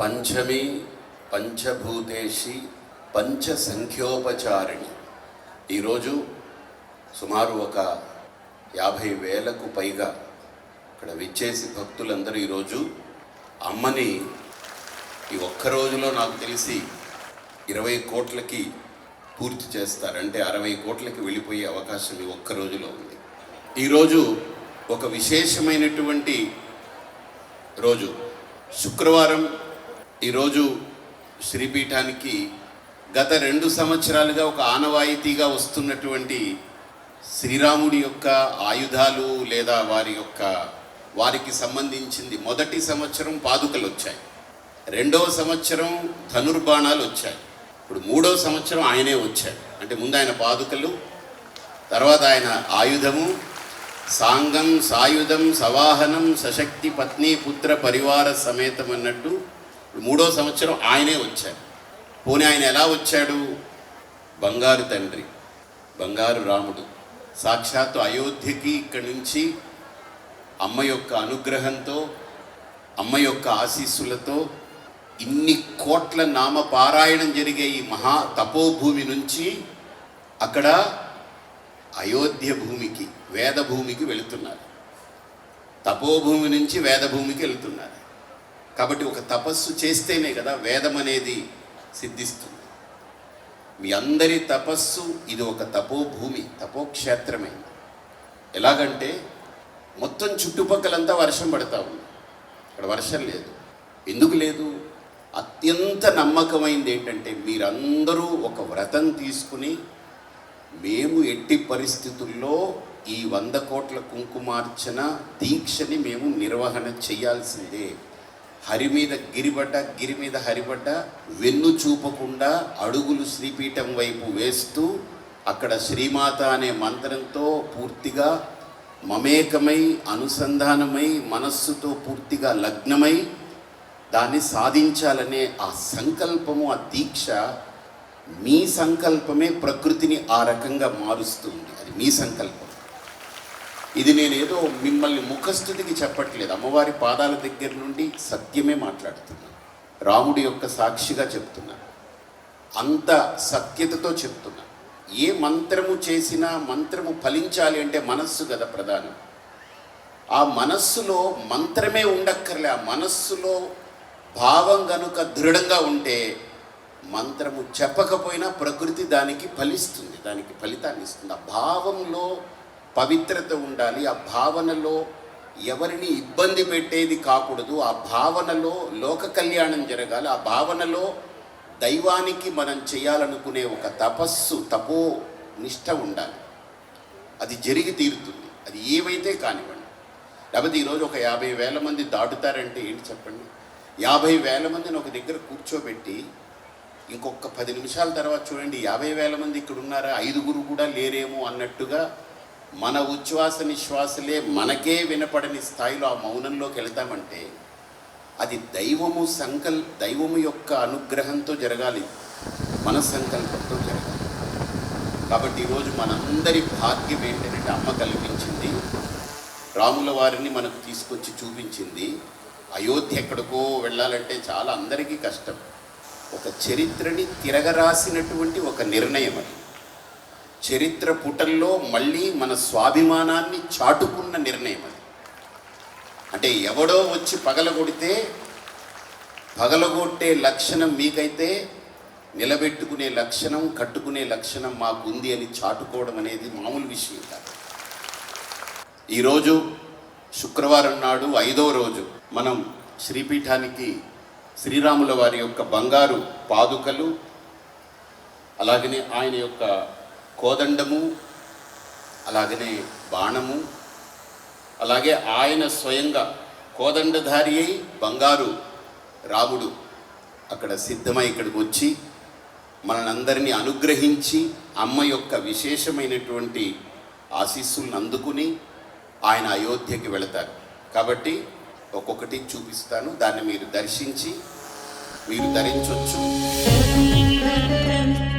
పంచమి పంచభూతేషి పంచసంఖ్యోపచారిణి. ఈరోజు సుమారు ఒక యాభై వేలకు పైగా ఇక్కడ విచ్చేసి భక్తులందరూ ఈరోజు అమ్మని ఈ ఒక్క రోజులో నాకు తెలిసి ఇరవై కోట్లకి పూర్తి చేస్తారు. అంటే అరవై కోట్లకి వెళ్ళిపోయే అవకాశం ఈ ఒక్క రోజులో ఉంది. ఈరోజు ఒక విశేషమైనటువంటి రోజు. శుక్రవారం ఈరోజు శ్రీపీఠానికి గత రెండు సంవత్సరాలుగా ఒక ఆనవాయితీగా వస్తున్నటువంటి శ్రీరాముడి యొక్క ఆయుధాలు లేదా వారి యొక్క వారికి సంబంధించింది మొదటి సంవత్సరం పాదుకలు వచ్చాయి. రెండవ సంవత్సరం ధనుర్బాణాలు వచ్చాయి. ఇప్పుడు మూడవ సంవత్సరం ఆయనే వచ్చాడు. అంటే ముందు ఆయన పాదుకలు తర్వాత ఆయన ఆయుధము సాంగం సాయుధం సవాహనం సశక్తి పత్ని పుత్ర పరివార సమేతం అన్నట్టు మూడో సంవత్సరం ఆయనే వచ్చాడు. పోనీ ఆయన ఎలా వచ్చాడు? బంగారు తండ్రి బంగారు రాముడు. సాక్షాత్తు అయోధ్యకి ఇక్కడి నుంచి అమ్మ యొక్క అనుగ్రహంతో అమ్మ యొక్క ఆశీస్సులతో ఇన్ని కోట్ల నామ పారాయణం జరిగే ఈ మహా తపోభూమి నుంచి అక్కడ అయోధ్య భూమికి వేద భూమికి వెళుతున్నారు. తపోభూమి నుంచి వేద భూమికి వెళుతున్నారు. కాబట్టి ఒక తపస్సు చేస్తేనే కదా వేదం అనేది సిద్ధిస్తుంది. మీ అందరి తపస్సు ఇది ఒక తపోభూమి తపోక్షేత్రమే. ఎలాగంటే మొత్తం చుట్టుపక్కలంతా వర్షం పడతా ఉంది. ఇక్కడ వర్షం లేదు. ఎందుకు లేదు? అత్యంత నమ్మకమైంది ఏంటంటే మీరందరూ ఒక వ్రతం తీసుకుని మేము ఎట్టి పరిస్థితుల్లో ఈ వంద కోట్ల కుంకుమార్చన దీక్షని మేము నిర్వహణ చేయాల్సిందే. హరి మీద గిరిబడ్డ గిరి మీద హరిబడ్డ వెన్ను చూపకుండా అడుగులు శ్రీపీఠం వైపు వేస్తూ అక్కడ శ్రీమాత అనే మంత్రంతో పూర్తిగా మమేకమై అనుసంధానమై మనస్సుతో పూర్తిగా లగ్నమై దాన్ని సాధించాలనే ఆ సంకల్పము ఆ దీక్ష మీ సంకల్పమే ప్రకృతిని ఆ రకంగా మారుస్తుంది. అది మీ సంకల్పం. ఇది నేనేదో మిమ్మల్ని ముఖస్థుతికి చెప్పట్లేదు. అమ్మవారి పాదాల దగ్గర నుండి సత్యమే మాట్లాడుతున్నాను రాముడి యొక్క సాక్షిగా చెప్తున్నాను అంత సత్యతతో చెప్తున్నాను ఏ మంత్రము చేసినా మంత్రము ఫలించాలి అంటే మనస్సు కదా ప్రధానం. ఆ మనస్సులో మంత్రమే ఉండక్కర్లే. ఆ మనస్సులో భావం గనుక దృఢంగా ఉంటే మంత్రము చెప్పకపోయినా ప్రకృతి దానికి ఫలిస్తుంది. దానికి ఫలితాన్ని ఇస్తుంది. ఆ భావంలో పవిత్రత ఉండాలి. ఆ భావనలో ఎవరిని ఇబ్బంది పెట్టేది కాకూడదు. ఆ భావనలో లోక కళ్యాణం జరగాలి. ఆ భావనలో దైవానికి మనం చేయాలనుకునే ఒక తపస్సు తపో నిష్ట ఉండాలి. అది జరిగి తీరుతుంది. అది ఏవైతే కానివ్వండి. లేకపోతే ఈరోజు ఒక యాభై వేల మంది దాటుతారంటే ఏంటి చెప్పండి? యాభై వేల మందిని ఒక దగ్గర కూర్చోబెట్టి ఇంకొక పది నిమిషాల తర్వాత చూడండి యాభై వేల మంది ఇక్కడ ఉన్నారా ఐదుగురు కూడా లేరేమో అన్నట్టుగా మన ఉచ్ఛ్వాస నిశ్వాసలే మనకే వినపడని స్థాయిలో ఆ మౌనంలోకి వెళతామంటే అది దైవము సంకల్ దైవము యొక్క అనుగ్రహంతో జరగాలి. మన సంకల్పంతో జరగాలి. కాబట్టి ఈరోజు మనందరి భాగ్యం ఏంటంటే అమ్మ కల్పించింది. రాముల వారిని మనకు తీసుకొచ్చి చూపించింది. అయోధ్య ఎక్కడికో వెళ్ళాలంటే చాలా అందరికీ కష్టం. ఒక చరిత్రని తిరగరాసినటువంటి ఒక నిర్ణయం అది. చరిత్ర పుటల్లో మళ్ళీ మన స్వాభిమానాన్ని చాటుకున్న నిర్ణయం అది. అంటే ఎవడో వచ్చి పగలగొడితే పగలగొట్టే లక్షణం మీకైతే నిలబెట్టుకునే లక్షణం కట్టుకునే లక్షణం మాకుంది అని చాటుకోవడం అనేది మామూలు విషయం కాదు. ఈరోజు శుక్రవారం నాడు ఐదో రోజు మనం శ్రీపీఠానికి శ్రీరాముల వారి యొక్క బంగారు పాదుకలు అలాగనే ఆయన యొక్క కోదండము అలాగనే బాణము అలాగే ఆయన స్వయంగా కోదండధారి అయి బంగారు రాముడు అక్కడ సిద్ధమై ఇక్కడికి వచ్చి మనందరినీ అనుగ్రహించి అమ్మ యొక్క విశేషమైనటువంటి ఆశీస్సులను అందుకుని ఆయన అయోధ్యకి వెళతారు కాబట్టి ఒక్కొక్కటి చూపిస్తాను దాన్ని మీరు దర్శించి మీరు ధరించవచ్చు Thank you.